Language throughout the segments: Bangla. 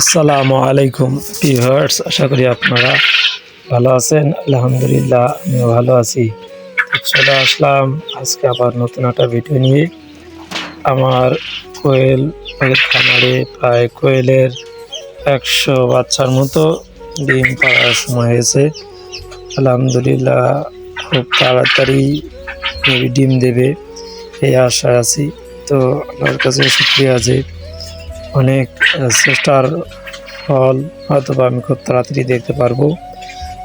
আসসালামু আলাইকুম ভিউয়ার্স আশা করি আপনারা ভালো আছেন। আলহামদুলিল্লাহ, আমিও ভালো আছি। চলে আসলাম আজকে আবার নতুন একটা ভিডিও নিয়ে। আমার কোয়েল খামারে প্রায় কোয়েলের একশো বাচ্চার মতো ডিম পাড়ার সময় হয়েছে। আলহামদুলিল্লাহ, খুব তাড়াতাড়ি ডিম দেবে, এই আশায় আছি। তো আল্লাহর কাছে শুক্রিয়া যে অনেক চেষ্টার ফল হয়তো বা আমি খুব তাড়াতাড়ি দেখতে পারব।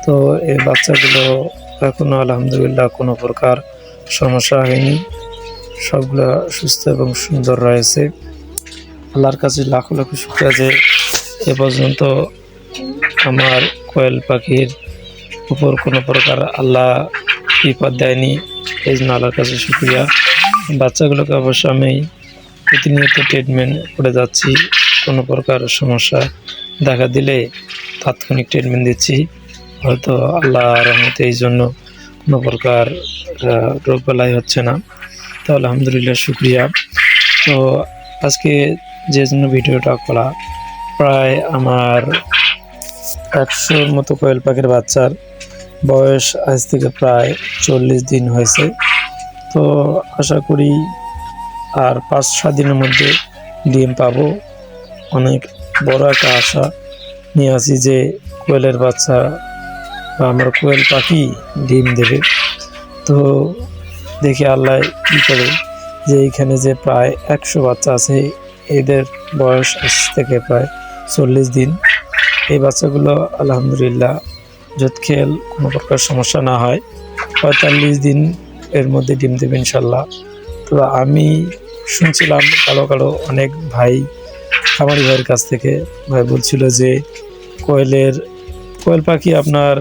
তো এই বাচ্চাগুলো এখনও আলহামদুলিল্লাহ কোনো প্রকার সমস্যা হয়নি। সবগুলো সুস্থ এবং সুন্দর রয়েছে। আল্লাহর কাছে লাখো লাখো শুক্রিয়া যে এ পর্যন্ত আমার কোয়েল পাখির উপর কোনো প্রকার আল্লাহ বিপদ দেয়নি। এই জন্য আল্লাহর কাছে শুক্রিয়া। বাচ্চাগুলোকে অবশ্য আমি প্রতিনিয়ত ট্রিটমেন্ট করে যাচ্ছি, কোনো প্রকার সমস্যা দেখা দিলে তাৎক্ষণিক ট্রিটমেন্ট দিচ্ছি। হয়তো আল্লাহ রহমতে এই জন্য কোনো প্রকার রোগ বেলায় হচ্ছে না। তো আলহামদুলিল্লাহ শুক্রিয়া। তো আজকে যে জন্য ভিডিওটা করা, প্রায় আমার একশোর মতো কোয়েল পাখির বাচ্চার বয়স আজ থেকে প্রায় চল্লিশ দিন হয়েছে। তো আশা করি আর পাঁচ, সাত দিনের মধ্যে ডিম পাবো। অনেক বড় একটা আশা নিয়ে আসি যে কোয়েলের বাচ্চা বা আমার কোয়েল পাখি ডিম দেবে। তো দেখি আল্লাহ কী করে যে এইখানে যে প্রায় একশো বাচ্চা আছে, এদের বয়স আজ থেকে প্রায় চল্লিশ দিন। এই বাচ্চাগুলো আলহামদুলিল্লাহ যত খেল কোনো প্রকার সমস্যা না হয়। পঁয়তাল্লিশ দিন এর মধ্যে ডিম দেবে ইনশাল্লাহ। তো আমি শুনছিলাম কালো কালো অনেক ভাই খামারি ভাইয়ের কাছ থেকে। ভাই বলছিল যে কোয়েলের, কোয়েল পাখি আপনার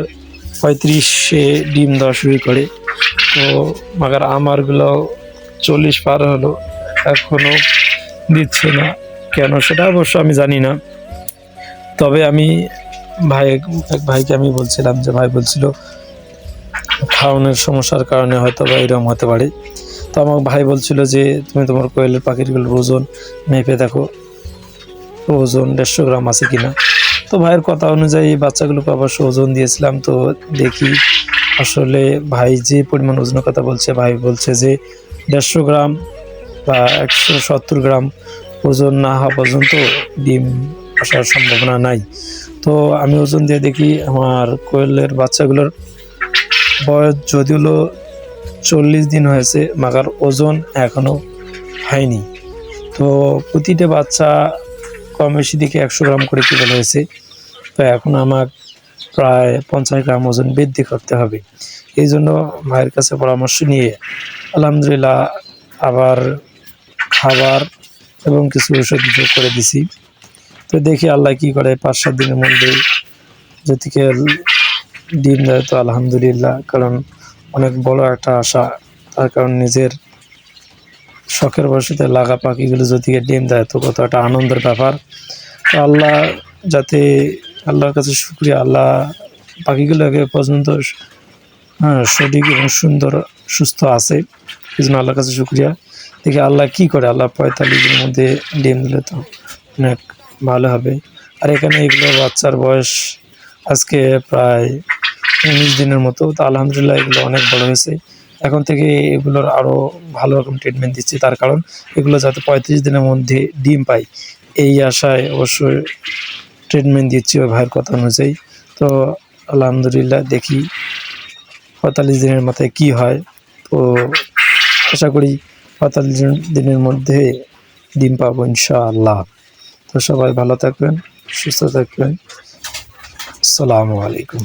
পঁয়ত্রিশে ডিম দেওয়া শুরু করে। তো মাগার আমারগুলো চল্লিশ পার হলো এখনও দিচ্ছে না। কেন সেটা অবশ্য আমি জানি না। তবে আমি ভাই, এক ভাইকে আমি বলছিলাম যে ভাই বলছিল, খাওয়ানোর সমস্যার কারণে হয়তো বা এরকম হতে পারে। তো আমার ভাই বলছিল যে, তুমি তোমার কোয়েলের পাখিরগুলোর ওজন মেপে দেখো, ওজন দেড়শো গ্রাম আছে কিনা? তো ভাইয়ের কথা অনুযায়ী বাচ্চাগুলোকে অবশ্য ওজন দিয়েছিলাম, তো দেখি আসলে ভাই যে পরিমাণ ওজনের কথা বলছে, ভাই বলছে যে দেড়শো গ্রাম বা একশো সত্তর গ্রাম ওজন না হওয়া পর্যন্ত ডিম আসার সম্ভাবনা নাই। তো আমি ওজন দিয়ে দেখি আমার কোয়েলের বাচ্চাগুলোর বয়স যদি হলো চল্লিশ দিন হয়েছে, মাগার ওজন এখনও হয়নি। তো প্রতিটা বাচ্চা কম বেশি দিকে একশো গ্রাম করে কেবল হয়েছে। তো এখন আমার প্রায় পঞ্চাশ গ্রাম ওজন বৃদ্ধি করতে হবে। এই জন্য মায়ের কাছে পরামর্শ নিয়ে আলহামদুলিল্লাহ আবার খাবার এবং কিছু ওষুধ যোগ করে দিছি। তো দেখি আল্লাহ কি করে, পাঁচ সাত দিনের মধ্যে যদি যদিকে ডিম দেয় তো আলহামদুলিল্লাহ, কারণ অনেক বড় একটা আশা। তার কারণ নিজের শখের বসতে লাগা পাখিগুলো যদি ডিম দেয়, তো কত একটা আনন্দের ব্যাপার। তো আল্লাহ যাতে আল্লাহর কাছে শুক্রিয়া, আল্লাহ পাখিগুলোকে পর্যন্ত হ্যাঁ সঠিক এবং সুন্দর, সুস্থ আছে এই জন্য আল্লাহর কাছে শুক্রিয়া। দেখি আল্লাহ কি করে? আল্লাহ পঁয়তাল্লিশ দিনের মধ্যে ডিম দিলে তো অনেক ভালো হবে। আর এখানে এগুলো বাচ্চার বয়স আজকে প্রায় উনিশ দিনের মতো। তো আলহামদুলিল্লাহ এগুলো অনেক বড় হয়েছে। এখন থেকে এগুলোর আরও ভালো রকম ট্রিটমেন্ট দিচ্ছি। তার কারণ এগুলো যাতে পঁয়ত্রিশ দিনের মধ্যে ডিম পাই, এই আশায় অবশ্যই ট্রিটমেন্ট দিচ্ছি ওই ভাইয়ের কথা অনুযায়ী। তো আলহামদুলিল্লাহ দেখি পঁয়তাল্লিশ দিনের মাথায় কি হয়। তো আশা করি পঁয়তাল্লিশ দিনের মধ্যে ডিম পাবো ইনশাআল্লাহ। তো সবাই ভালো থাকবেন, সুস্থ থাকবেন। আসসালামু আলাইকুম।